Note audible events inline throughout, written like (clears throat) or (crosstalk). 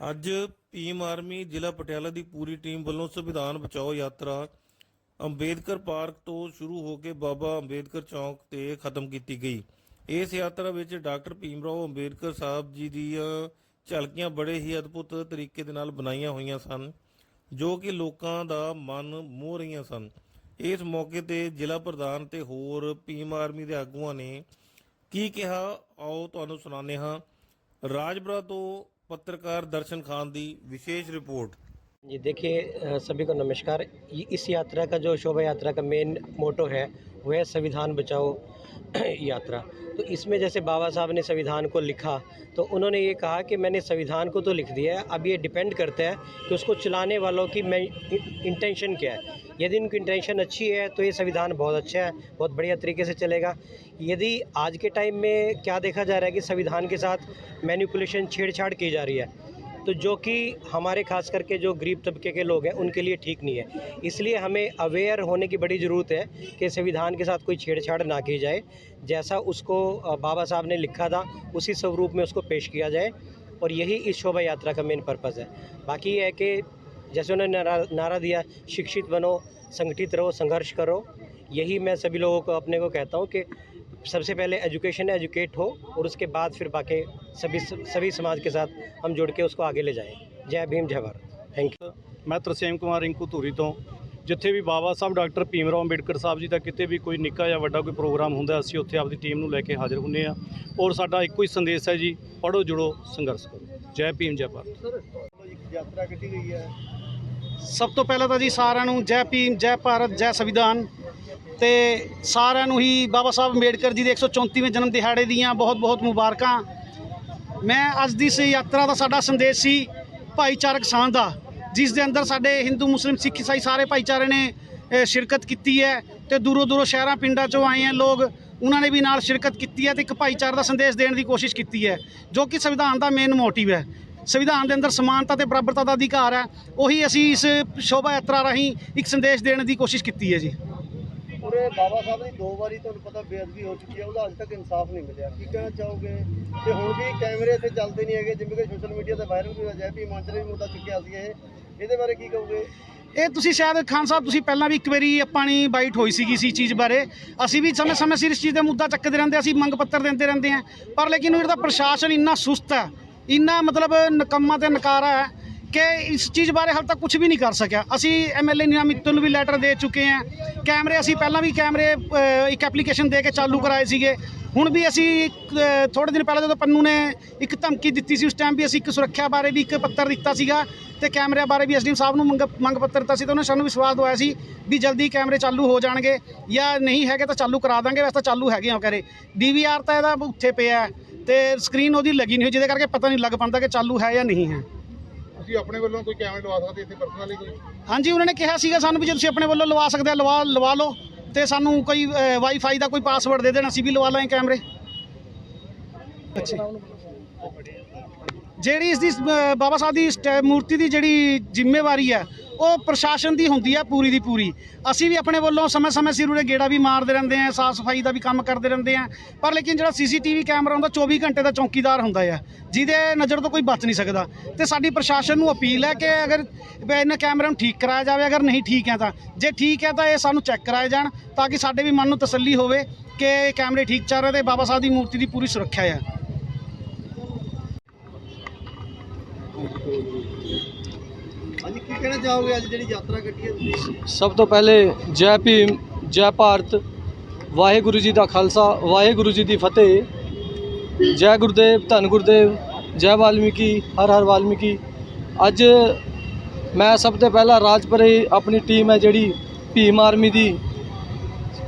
ਅੱਜ ਭੀਮ ਆਰਮੀ ਜ਼ਿਲ੍ਹਾ ਪਟਿਆਲਾ ਦੀ ਪੂਰੀ ਟੀਮ ਵੱਲੋਂ ਸੰਵਿਧਾਨ ਬਚਾਓ ਯਾਤਰਾ ਅੰਬੇਦਕਰ ਪਾਰਕ ਤੋਂ ਸ਼ੁਰੂ ਹੋ ਕੇ ਬਾਬਾ ਅੰਬੇਦਕਰ ਚੌਂਕ ਤੇ ਖਤਮ ਕੀਤੀ ਗਈ। ਇਸ ਯਾਤਰਾ ਵਿੱਚ ਡਾਕਟਰ ਭੀਮ ਰਾਓ ਅੰਬੇਦਕਰ ਸਾਹਿਬ ਜੀ ਦੀਆਂ ਝਲਕੀਆਂ ਬੜੇ ਹੀ ਅਦਭੁਤ ਤਰੀਕੇ ਦੇ ਨਾਲ ਬਣਾਈਆਂ ਹੋਈਆਂ ਸਨ, ਜੋ ਕਿ ਲੋਕਾਂ ਦਾ ਮਨ ਮੋਹ ਰਹੀਆਂ ਸਨ। ਇਸ ਮੌਕੇ ਤੇ ਜ਼ਿਲ੍ਹਾ ਪ੍ਰਧਾਨ ਤੇ ਹੋਰ ਭੀਮ ਆਰਮੀ ਦੇ ਆਗੂਆਂ ਨੇ ਕੀ ਕਿਹਾ, ਆਓ ਤੁਹਾਨੂੰ ਸੁਣਾਉਂਦੇ ਹਾਂ। ਰਾਜਪੁਰਾ ਤੋਂ पत्रकार दर्शन खान दी विशेष रिपोर्ट जी देखिए सभी को नमस्कार इस यात्रा का जो शोभा यात्रा का मेन मोटो है वो है संविधान बचाओ (clears throat) यात्रा। तो इसमें जैसे बाबा साहब ने संविधान को लिखा तो उन्होंने ये कहा कि मैंने संविधान को तो लिख दिया है, अब ये डिपेंड करता है कि उसको चलाने वालों की मैं इंटेंशन क्या है। यदि उनकी इंटेंशन अच्छी है तो ये संविधान बहुत अच्छा है, बहुत बढ़िया तरीके से चलेगा। यदि आज के टाइम में क्या देखा जा रहा है कि संविधान के साथ मैनिपुलेशन छेड़छाड़ की जा रही है तो जो कि हमारे खास करके जो गरीब तबके के लोग हैं, उनके लिए ठीक नहीं है। इसलिए हमें अवेयर होने की बड़ी ज़रूरत है कि संविधान के साथ कोई छेड़छाड़ ना की जाए। जैसा उसको बाबा साहब ने लिखा था, उसी स्वरूप में उसको पेश किया जाए और यही इस शोभा यात्रा का मेन पर्पज़ है। बाकी है कि जैसे उन्होंने नारा नारा दिया, शिक्षित बनो, संगठित रहो, संघर्ष करो, यही मैं सभी लोगों को, अपने को कहता हूँ कि सबसे पहले एजुकेशन एजुकेट हो और उसके बाद फिर बाकी सभी सभी समाज के साथ हम जुड़ के उसको आगे ले जाएं जय भीम जय भारत थैंक यू ਮੈਂ ਤਰਸੇਮ ਕੁਮਾਰ ਰਿੰਕੂ ਧੂਰੀ ਤੋਂ ਜਿੱਥੇ ਵੀ ਬਾਬਾ ਸਾਹਿਬ ਡਾਕਟਰ ਭੀਮ ਰਾਓ ਅੰਬੇਡਕਰ ਸਾਹਿਬ ਜੀ ਦਾ ਕਿਤੇ ਵੀ ਕੋਈ ਨਿੱਕਾ ਜਾਂ ਵੱਡਾ ਕੋਈ ਪ੍ਰੋਗਰਾਮ ਹੁੰਦਾ ਅਸੀਂ ਉੱਥੇ ਆਪਦੀ ਟੀਮ ਨੂੰ ਲੈ ਕੇ ਹਾਜ਼ਰ ਹੁੰਦੇ ਆ ਔਰ ਸਾਡਾ ਇੱਕੋ ਹੀ ਸੰਦੇਸ਼ ਹੈ ਜੀ ਪੜੋ ਜੁੜੋ ਸੰਘਰਸ਼ ਕਰੋ ਜੈ ਭੀਮ ਜੈ ਭਾਰਤ ਯਾਤਰਾ ਕੱਢੀ ਗਈ ਹੈ ਸਭ ਤੋਂ ਪਹਿਲਾਂ ਤਾਂ ਜੀ ਸਾਰਿਆਂ ਨੂੰ ਜੈ ਭੀਮ ਜੈ ਭਾਰਤ ਜੈ ਸੰਵਿਧਾਨ ਤੇ ਸਾਰਿਆਂ ਨੂੰ ਹੀ ਬਾਬਾ ਸਾਹਿਬ ਅੰਬੇਡਕਰ ਜੀ ਦੇ 134ਵੇਂ ਜਨਮ ਦਿਹਾੜੇ ਦੀਆਂ ਬਹੁਤ-ਬਹੁਤ ਮੁਬਾਰਕਾਂ। ਮੈਂ ਅੱਜ ਦੀ ਇਸ ਯਾਤਰਾ ਦਾ ਸਾਡਾ ਸੰਦੇਸ਼ ਸੀ ਭਾਈਚਾਰਕ ਸਾਂਝ ਦਾ, ਜਿਸ ਦੇ ਅੰਦਰ ਸਾਡੇ ਹਿੰਦੂ, ਮੁਸਲਿਮ, ਸਿੱਖ, ਈਸਾਈ ਸਾਰੇ ਭਾਈਚਾਰੇ ਨੇ ਸ਼ਿਰਕਤ ਕੀਤੀ ਹੈ ਤੇ ਦੂਰੋਂ ਦੂਰੋਂ ਸ਼ਹਿਰਾਂ, ਪਿੰਡਾਂ ਚੋਂ ਆਏ ਹੈ ਲੋਕ, ਉਹਨਾਂ ਨੇ ਵੀ ਨਾਲ ਸ਼ਿਰਕਤ ਕੀਤੀ ਹੈ ਤੇ ਇੱਕ ਭਾਈਚਾਰੇ ਦਾ ਸੰਦੇਸ਼ ਦੇਣ ਦੀ ਕੋਸ਼ਿਸ਼ ਕੀਤੀ ਹੈ, ਜੋ ਕਿ ਸੰਵਿਧਾਨ ਦਾ ਮੇਨ ਮੋਟਿਵ ਹੈ। ਸੰਵਿਧਾਨ ਦੇ ਅੰਦਰ ਸਮਾਨਤਾ ਤੇ ਬਰਾਬਰਤਾ ਦਾ ਅਧਿਕਾਰ ਹੈ, ਉਹੀ ਅਸੀਂ ਇਸ ਸ਼ੋਭਾ ਯਾਤਰਾ ਰਾਹੀਂ ਇੱਕ ਸੰਦੇਸ਼ ਦੇਣ ਦੀ ਕੋਸ਼ਿਸ਼ ਕੀਤੀ ਹੈ ਜੀ। ਉਰੇ ਬਾਬਾ ਸਾਹਿਬ ਦੀ ਦੋ ਵਾਰੀ ਤੁਹਾਨੂੰ ਪਤਾ ਬੇਅਦਬੀ ਹੋ ਚੁੱਕੀ ਹੈ, ਉਹਦਾ ਅੱਜ ਤੱਕ ਇਨਸਾਫ ਨਹੀਂ ਮਿਲਿਆ। ਕੀ ਕਹਿਣਾ ਚਾਹੋਗੇ? ਤੇ ਹੁਣ ਵੀ ਕੈਮਰੇ ਇੱਥੇ ਚੱਲਦੇ ਨਹੀਂ ਹੈਗੇ, ਜਿਵੇਂ ਕਿ ਸੋਸ਼ਲ ਮੀਡੀਆ ਤੇ ਵਾਇਰਲ ਹੋਇਆ, ਜੈ ਭੀਮ ਮੰਚ ਵੀ ਮੁੱਦਾ ਚੁੱਕਿਆ ਸੀ ਇਹ। ਇਹਦੇ ਬਾਰੇ ਕੀ ਕਹੋਗੇ? ਇਹ ਤੁਸੀਂ ਸ਼ਾਇਦ ਖਾਨ ਸਾਹਿਬ, ਤੁਸੀਂ ਪਹਿਲਾਂ ਵੀ ਇੱਕ ਵਾਰੀ ਆਪਾਂ ਆਪਣੀ ਬਾਈਟ ਹੋਈ ਸੀਗੀ ਇਸ ਚੀਜ਼ ਬਾਰੇ। ਅਸੀਂ ਵੀ ਸਮੇਂ-ਸਮੇਂ ਸਿਰ ਇਸ ਚੀਜ਼ ਦਾ ਮੁੱਦਾ ਚੱਕਦੇ ਰਹਿੰਦੇ ਅਸੀਂ ਮੰਗ ਪੱਤਰ ਦਿੰਦੇ ਰਹਿੰਦੇ ਹਾਂ। ਪਰ ਲੇਕਿਨ ਇਹਦਾ ਪ੍ਰਸ਼ਾਸਨ ਇੰਨਾ ਸੁਸਤ ਹੈ, ਇੰਨਾ ਮਤਲਬ ਨਕੰਮਾ ਤੇ ਨਕਾਰਾ ਹੈ ਕਿ ਇਸ ਚੀਜ਼ ਬਾਰੇ ਹਾਲ ਤੱਕ ਕੁਝ ਵੀ ਨਹੀਂ ਕਰ ਸਕਿਆ। ਅਸੀਂ ਐਮਐਲਏ ਨੀਨਾ ਮਿੱਤਲ ਨੂੰ ਵੀ ਲੈਟਰ ਦੇ ਚੁੱਕੇ ਹਾਂ। ਕੈਮਰੇ ਅਸੀਂ ਪਹਿਲਾਂ ਵੀ ਕੈਮਰੇ ਇੱਕ ਐਪਲੀਕੇਸ਼ਨ ਦੇ ਕੇ ਚਾਲੂ ਕਰਾਏ ਸੀਗੇ। ਹੁਣ ਵੀ ਅਸੀਂ ਥੋੜੇ ਦਿਨ ਪਹਿਲਾਂ ਜਦੋਂ ਪੰਨੂ ਨੇ ਇੱਕ ਧਮਕੀ ਦਿੱਤੀ ਸੀ, ਉਸ ਟਾਈਮ ਵੀ ਅਸੀਂ ਇੱਕ ਸੁਰੱਖਿਆ ਬਾਰੇ ਵੀ ਇੱਕ ਪੱਤਰ ਦਿੱਤਾ ਸੀਗਾ ਤੇ ਕੈਮਰਿਆਂ ਬਾਰੇ ਵੀ ਐਸਡੀਐਮ ਸਾਹਿਬ ਨੂੰ ਮੰਗ ਮੰਗ ਪੱਤਰ ਦਿੱਤਾ ਸੀ ਤਾਂ ਉਹਨੇ ਸਾਨੂੰ ਵਿਸ਼ਵਾਸ ਦਵਾਇਆ ਸੀ ਵੀ ਜਲਦੀ ਕੈਮਰੇ ਚਾਲੂ ਹੋ ਜਾਣਗੇ ਜਾਂ ਨਹੀਂ ਹੈਗੇ ਤਾਂ ਚਾਲੂ ਕਰਾ ਦਾਂਗੇ, ਵੈਸੇ ਤਾਂ ਚਾਲੂ ਹੈਗੇ ਆ ਕਰੇ ਡੀਵੀਆਰ ਤਾਂ ਇਹਦਾ ਉੱਥੇ ਪਿਆ ਹੈ ਤੇ ਸਕਰੀਨ ਉਹਦੀ ਲੱਗੀ ਨਹੀਂ ਹੋਈ, ਜਿਹਦੇ ਕਰਕੇ ਪਤਾ ਨਹੀਂ ਲੱਗ ਪਾਉਂਦਾ ਕਿ ਚਾਲੂ ਹੈ ਜਾਂ ਨਹੀਂ ਹੈ। ਤੁਸੀਂ ਆਪਣੇ ਵੱਲੋਂ ਕੋਈ ਕੈਮਰੇ ਲਵਾ ਸਕਦੇ ਇੱਥੇ ਪਰਸਨਲੀ ਕੋਈ? ਹਾਂਜੀ ਉਹਨਾਂ ਨੇ ਕਿਹਾ ਸੀਗਾ ਸਾਨੂੰ ਵੀ ਜੇ ਤੁਸੀਂ ਆਪਣੇ ਵੱਲੋਂ ਲਵਾ ਸਕਦੇ ਆ ਲਵਾ ਲਵਾ ਲਓ। ਤੇ ਸਾਨੂੰ ਕੋਈ ਵਾਈਫਾਈ ਦਾ ਕੋਈ ਪਾਸਵਰਡ ਦੇ ਦੇਣਾ ਅਸੀਂ ਵੀ ਲਵਾ ਲਾਂਗੇ ਕੈਮਰੇ। ਅੱਛਾ। ਜਿਹੜੀ ਇਸ ਦੀ ਅ, ਬਾਬਾ ਸਾਹਿਬ ਦੀ ਸਟੈ- ਮੂਰਤੀ ਦੀ ਜਿਹੜੀ ਜ਼ਿੰਮੇਵਾਰੀ ਹੈ ਉਹ ਪ੍ਰਸ਼ਾਸਨ ਦੀ ਹੁੰਦੀ ਹੈ ਪੂਰੀ ਦੀ ਪੂਰੀ। ਅਸੀਂ ਵੀ ਆਪਣੇ ਵੱਲੋਂ ਸਮੇਂ-ਸਮੇਂ ਸਿਰ ਉਰੇ ਗੇੜਾ ਵੀ ਮਾਰਦੇ ਰਹਿੰਦੇ ਆ ਸਾਫ਼ ਸਫ਼ਾਈ ਦਾ ਵੀ ਕੰਮ ਕਰਦੇ ਰਹਿੰਦੇ ਆ। ਪਰ ਲੇਕਿਨ ਜਿਹੜਾ ਸੀਸੀਟੀਵੀ ਕੈਮਰਾ ਹੁੰਦਾ 24 ਘੰਟੇ ਦਾ ਚੌਕੀਦਾਰ ਹੁੰਦਾ ਆ, ਜਿਹਦੇ ਨਜ਼ਰ ਤੋਂ ਕੋਈ ਬਚ ਨਹੀਂ ਸਕਦਾ। ਤੇ ਸਾਡੀ ਪ੍ਰਸ਼ਾਸਨ ਨੂੰ ਅਪੀਲ ਹੈ ਕਿ ਅਗਰ ਇਹਨਾਂ ਕੈਮਰਿਆਂ ਨੂੰ ਠੀਕ ਕਰਾਇਆ ਜਾਵੇ, ਅਗਰ ਨਹੀਂ ਠੀਕ ਹੈ ਤਾਂ। ਜੇ ਠੀਕ ਹੈ ਤਾਂ ਇਹ ਸਾਨੂੰ ਚੈੱਕ ਕਰਾਏ ਜਾਣ, ਤਾਂ ਕਿ ਸਾਡੇ ਵੀ ਮਨ ਨੂੰ ਤਸੱਲੀ ਹੋਵੇ ਕਿ ਇਹ ਕੈਮਰੇ ਠੀਕ ਚੱਲ ਰਹੇ ਤੇ ਬਾਬਾ ਸਾਹਿਬ ਦੀ ਮੂਰਤੀ ਦੀ ਪੂਰੀ ਸੁਰੱਖਿਆ ਹੈ ਕਹਿਣਾ ਚਾਹੋਗੇ ਅੱਜ ਜਿਹੜੀ ਯਾਤਰਾ ਕੱਢੀ ਹੈ ਤੁਸੀਂ? ਸਭ ਤੋਂ ਪਹਿਲੇ ਜੈ ਭੀਮ, ਜੈ ਭਾਰਤ, ਵਾਹਿਗੁਰੂ ਜੀ ਦਾ ਖਾਲਸਾ, ਵਾਹਿਗੁਰੂ ਜੀ ਦੀ ਫਤਿਹ। ਜੈ ਗੁਰਦੇਵ, ਧੰਨ ਗੁਰਦੇਵ, ਜੈ ਵਾਲਮੀਕੀ, ਹਰ ਹਰ ਵਾਲਮੀਕੀ। ਅੱਜ ਮੈਂ ਸਭ ਤੋਂ ਪਹਿਲਾਂ ਰਾਜਪੁਰੇ ਆਪਣੀ ਟੀਮ ਹੈ ਜਿਹੜੀ ਭੀਮ ਆਰਮੀ ਦੀ।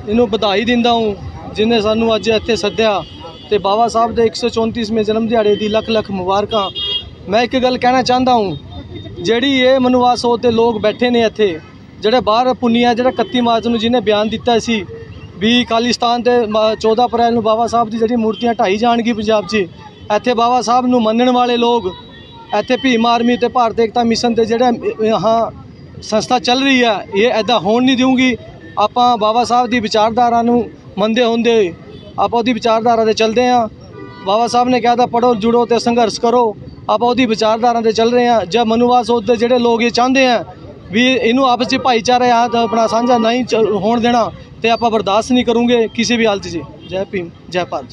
ਇਹਨੂੰ ਵਧਾਈ ਦਿੰਦਾ ਹਾਂ ਜਿਨੇ ਸਾਨੂੰ ਅੱਜ ਇੱਥੇ ਸੱਦਿਆ। ਤੇ ਬਾਬਾ ਸਾਹਿਬ ਦੇ 134ਵੇਂ ਜਨਮ ਦਿਹਾੜੇ ਦੀ ਲੱਖ ਲੱਖ ਮੁਬਾਰਕਾਂ। ਮੈਂ ਇੱਕ ਗੱਲ ਕਹਿਣਾ ਚਾਹੁੰਦਾ ਹਾਂ ਜਿਹੜੀ ਇਹ ਮਨਵਾਸੋ ਤੇ ਲੋਕ ਬੈਠੇ ਨੇ ਇੱਥੇ, ਜਿਹੜੇ ਬਾਹਰ ਪੁੰਨੀਆ, ਜਿਹੜਾ 31 ਮਾਰਚ ਨੂੰ ਜਿਹਨੇ ਬਿਆਨ ਦਿੱਤਾ ਸੀ ਵੀ ਖਾਲਿਸਤਾਨ ਤੇ ਮ- 14 ਅਪ੍ਰੈਲ ਨੂੰ ਬਾਬਾ ਸਾਹਿਬ ਦੀ ਜਿਹੜੀ ਮੂਰਤੀਆਂ ਢਾਈ ਜਾਣਗੀ ਪੰਜਾਬ 'ਚ, ਇੱਥੇ ਬਾਬਾ ਸਾਹਿਬ ਨੂੰ ਮੰਨਣ ਵਾਲੇ ਲੋਕ, ਇੱਥੇ ਭੀਮ ਆਰਮੀ ਤੇ ਭਾਰਤ ਏਕਤਾ ਮਿਸ਼ਨ ਤੇ ਜਿਹੜਾ ਹਾਂ, ਸੰਸਥਾ ਚੱਲ ਰਹੀ ਹੈ ਇਹ ਐਦਾਂ ਹੋਣ ਨਹੀਂ ਦੇਵਾਂਗੀ ਆਪਾਂ ਬਾਬਾ ਸਾਹਿਬ ਦੀ ਵਿਚਾਰਧਾਰਾ ਨੂੰ ਮੰਨਦੇ ਹੁੰਦੇ ਹੋਏ ਆਪਾਂ ਉਹਦੀ ਵਿਚਾਰਧਾਰਾ ਤੇ ਚੱਲਦੇ ਹਾਂ ਬਾਬਾ ਸਾਹਿਬ ਨੇ ਕਿਹਾ ਤਾਂ ਪੜੋ ਜੁੜੋ ਤੇ ਸੰਘਰਸ਼ ਕਰੋ। ਆਪਾਂ ਉਹਦੀ ਵਿਚਾਰਧਾਰਾ ਤੇ ਚੱਲ ਰਹੇ ਹਾਂ, ਜਾਂ ਮਨੂਵਾਦ ਸੋਚ ਦੇ ਜਿਹੜੇ ਲੋਕ ਇਹ ਚਾਹੁੰਦੇ ਆ ਵੀ ਇਹਨੂੰ ਆਪਸ ਵਿੱਚ ਭਾਈਚਾਰਾ ਯਾਦ ਆਪਣਾ ਸਾਂਝਾ ਨਹੀਂ ਚ- ਹੋਣ ਦੇਣਾ, ਤੇ ਆਪਾਂ ਬਰਦਾਸ਼ਤ ਨਹੀਂ ਕਰੂੰਗੇ ਕਿਸੇ ਵੀ ਹਾਲਤ 'ਚ ਜੈ। ਭੀਮ, ਜੈ ਭਾਰਤ